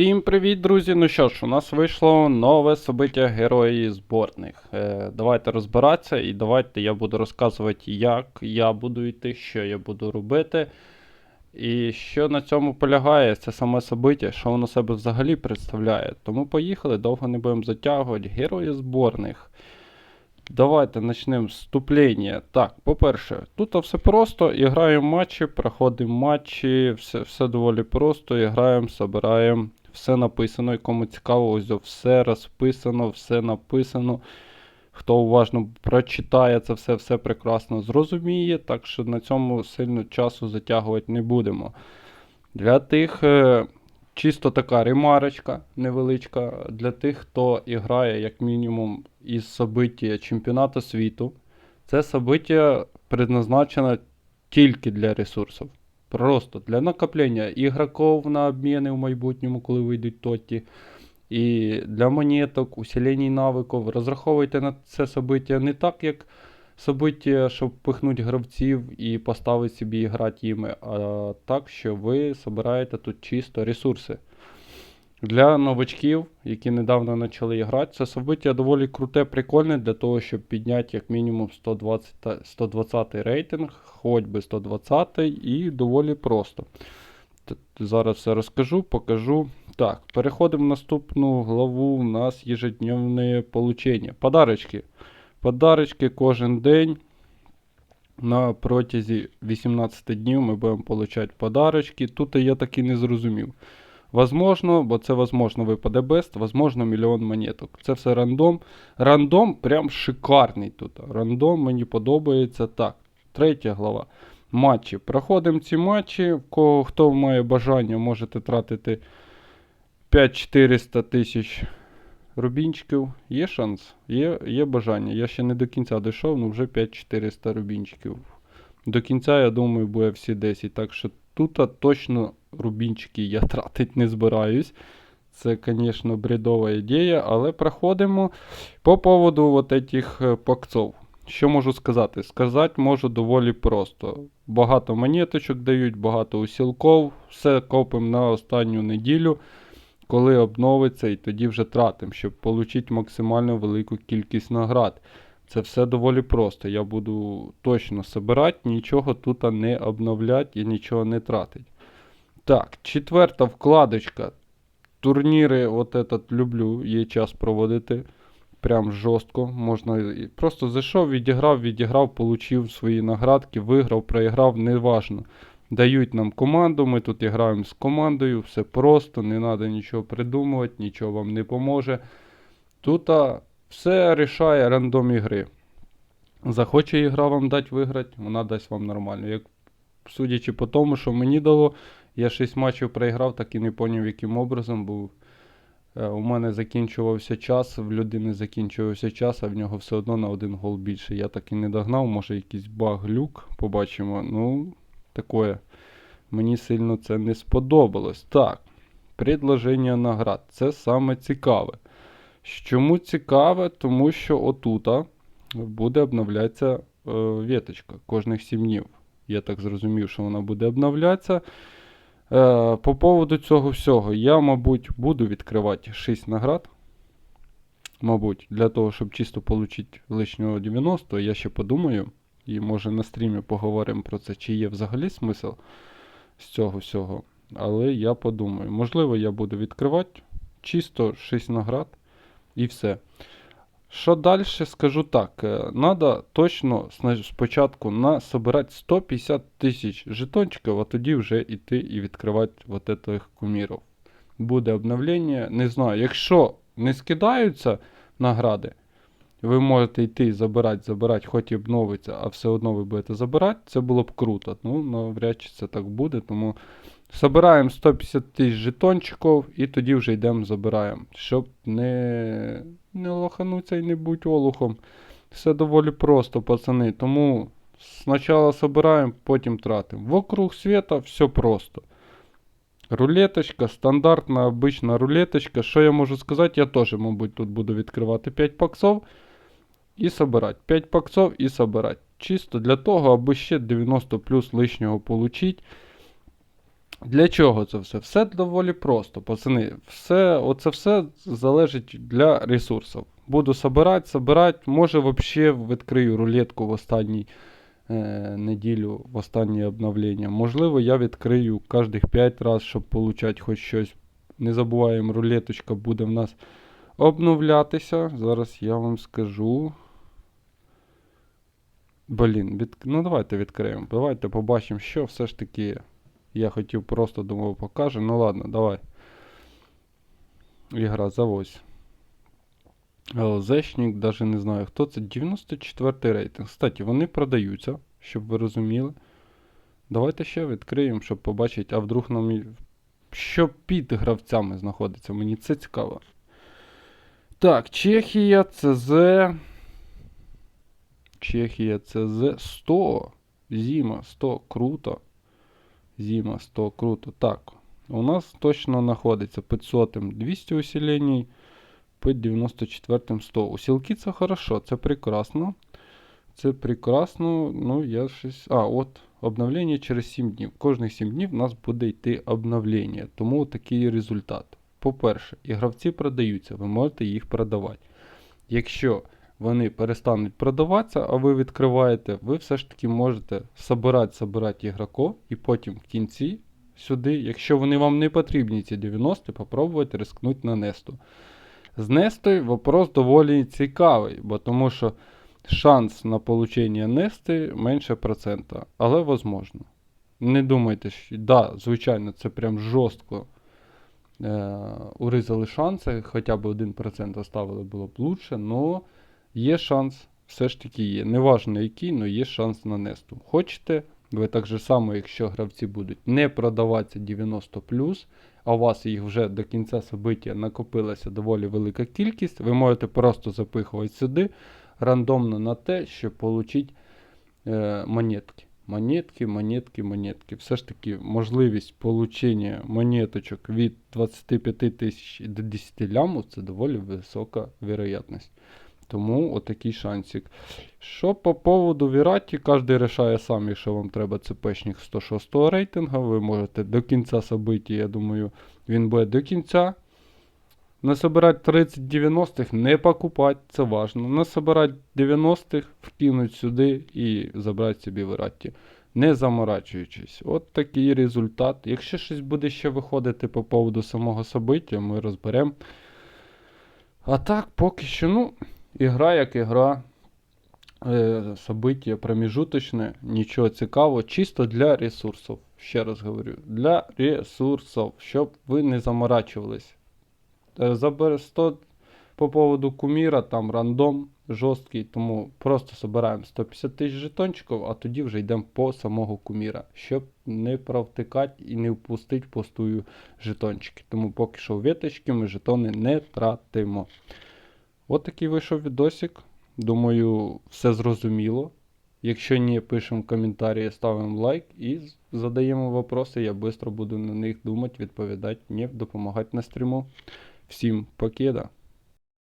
Всім привіт, друзі! Ну що ж, у нас вийшло нове собиття герої зборних. Е, давайте розбиратися і давайте я буду розказувати, як я буду йти, що я буду робити. І що на цьому полягає, це саме собиття, що воно себе взагалі представляє. Тому поїхали, довго не будемо затягувати. Герої зборних. Давайте почнемо з вступлення. Так, по-перше, тут все просто. І граємо матчі, проходимо матчі, все все доволі просто. І граємо, собираємо. Все написано. І кому цікаво, ось все розписано, все написано. Хто уважно прочитає це все, все прекрасно зрозуміє. Так що на цьому сильно часу затягувати не будемо. Для тих. е, Чисто така ремарочка невеличка для тих, хто грає як мінімум із собиття чемпіонату світу. Це собиття предназначено тільки для ресурсів. Просто для накоплення ігроків на обміни в майбутньому, коли вийдуть тоті. І для монеток, усилення навиків. Розраховуйте на це собиття не так, як собиття, щоб пихнути гравців і поставити собі грати їми, а так, що ви збираєте тут чисто ресурси. Для новачків, які недавно почали грати, це собиття доволі круте, прикольне для того, щоб підняти як мінімум 120, та- 120 рейтинг, хоч би 120 і доволі просто. Зараз все розкажу, покажу. Так, переходимо в наступну главу. У нас ежедневне получення. Подарочки. Подарочки кожен день. На протязі 18 днів ми будемо отримати подарочки. Тут я так і не зрозумів. Возможно, бо це возможно випаде бест, возможно, мільйон монеток. Це все рандом. Рандом прям шикарний тут. Рандом мені подобається. Так, третя глава. Матчі. Проходимо ці матчі. Кого, хто має бажання, можете тратити 5-400 тисяч рубінчиків. Є шанс? Є, є бажання. Я ще не до кінця дійшов, ну вже 5-400 рубінчиків. До кінця, я думаю, буде всі 10. Так що тут точно рубінчики я тратити не збираюсь. Це, звісно, бредова ідея, але проходимо по поводу вот этих е, пакцов. Що можу сказати? Сказати можу доволі просто. Багато монеточок дають, багато усілков, все копимо на останню неділю, коли обновиться, і тоді вже тратимо, щоб отримати максимально велику кількість наград. Це все доволі просто. Я буду точно собирати, нічого тут не обновляти і нічого не тратити. Так, четверта вкладочка. Турніри, от этот люблю, є час проводити. Прям жорстко. Можна просто зайшов, відіграв, відіграв, получив свої наградки, виграв, проіграв, неважно. Дають нам команду, ми тут граємо з командою, все просто, не треба нічого придумувати, нічого вам не поможе. Тут все рішає рандом ігри. Захоче ігра вам дати виграти, вона дасть вам нормально. Як, судячи по тому, що мені дало, я 6 матчів проіграв, так і не зрозумів, яким образом був. Е, У мене закінчувався час, в людини закінчувався час, а в нього все одно на один гол більше. Я так і не догнав, може якийсь баг, люк, побачимо. Ну, таке. Мені сильно це не сподобалось. Так, предложення наград. Це саме цікаве. Чому цікаве? Тому що отута буде обновлятися е, віточка кожних 7 днів. Я так зрозумів, що вона буде обновлятися. Е, по поводу цього всього, я, мабуть, буду відкривати 6 наград. Мабуть, для того, щоб чисто отримати лишнього 90, я ще подумаю. І може на стрімі поговоримо про це, чи є взагалі смисл з цього всього. Але я подумаю. Можливо, я буду відкривати чисто 6 наград і все. Що далі, скажу так. Треба точно спочатку насобирати 150 тисяч жетончиків, а тоді вже йти і відкривати вот этих кумірів. Буде обновлення. Не знаю, якщо не скидаються награди, ви можете йти і забирати, забирати, хоч і обновиться, а все одно ви будете забирати, це було б круто. Ну, навряд чи це так буде, тому Собираємо 150 тисяч жетончиків і тоді вже йдемо забираємо. Щоб не, не лохануться і не бути олухом. Все доволі просто, пацани. Тому спочатку собираємо, потім тратимо. Вокруг света все просто. Рулеточка, стандартна, обична рулеточка. Що я можу сказати? Я теж, мабуть, тут буду відкривати 5 паксов і собирати. 5 паксов і собирати. Чисто для того, аби ще 90 плюс лишнього получить. Для чого це все? Все доволі просто, пацани. Все, оце все залежить для ресурсів. Буду собирати, собирати. Може, взагалі відкрию рулетку в останній е, неділю, в останнє обновлення. Можливо, я відкрию кожних 5 разів, щоб отримати хоч щось. Не забуваємо, рулеточка буде в нас обновлятися. Зараз я вам скажу. Блін, від... ну давайте відкриємо. Давайте побачимо, що все ж таки. Я хотів просто думав покаже. Ну ладно, давай. Ігра завозь. ЛЗшник, даже не знаю хто це. 94 рейтинг. Кстати, вони продаються, щоб ви розуміли. Давайте ще відкриємо, щоб побачити, а вдруг нам. Що під гравцями знаходиться. Мені це цікаво. Так, Чехія, ЦЗ. Чехія, ЦЗ 100. Зіма 100. Круто. Зима 100, круто. Так, у нас точно знаходиться 500 200 усилений, під 94 100. Усілки це хорошо, це прекрасно. Це прекрасно. Ну, я щось. А, от обновлення через 7 днів. Кожних 7 днів у нас буде йти обновлення. Тому такий результат. По-перше, і гравці продаються, ви можете їх продавати. Якщо вони перестануть продаватися, а ви відкриваєте, ви все ж таки можете собирати, собирати ігроків і потім в кінці сюди, якщо вони вам не потрібні, ці 90, попробувати рискнути на Несту. З Нестою вопрос доволі цікавий, бо тому що шанс на получення Нести менше процента, але возможно. Не думайте, що да, звичайно, це прям жорстко е, урізали шанси, хоча б 1% оставили було б лучше, но є шанс, все ж таки є. Неважно який, але є шанс на несту. Хочете, ви так же само, якщо гравці будуть не продаватися 90 а у вас їх вже до кінця собиття накопилася доволі велика кількість, ви можете просто запихувати сюди рандомно на те, щоб отримати е, монетки. Монетки, монетки, монетки. Все ж таки, можливість получення монеточок від 25 тисяч до 10 ляму це доволі висока вероятність. Тому отакий шансик. Що по поводу Віраті, кожен рішає сам, якщо вам треба ЦПшник 106 рейтингу, ви можете до кінця собиття, я думаю, він буде до кінця. Насобирати 30 90-х, не покупати, це важно. Насобирати 90-х, вкинуть сюди і забрати собі Віраті. Не заморачуючись. От такий результат. Якщо щось буде ще виходити по поводу самого собиття, ми розберемо. А так, поки що, ну, ігра як ігра. Е, собиття проміжуточне, нічого цікавого, чисто для ресурсів. Ще раз говорю, для ресурсів, щоб ви не заморачувались. Е, Забер 100 по поводу куміра, там рандом жорсткий, тому просто збираємо 150 тисяч жетончиків, а тоді вже йдемо по самого куміра, щоб не провтикати і не впустити пустую жетончики. Тому поки що в віточки ми жетони не тратимо. От такий вийшов відосик. Думаю, все зрозуміло. Якщо ні, пишемо коментарі, ставимо лайк і задаємо вопроси. Я швидко буду на них думати, відповідати, ні, допомагати на стріму. Всім покеда!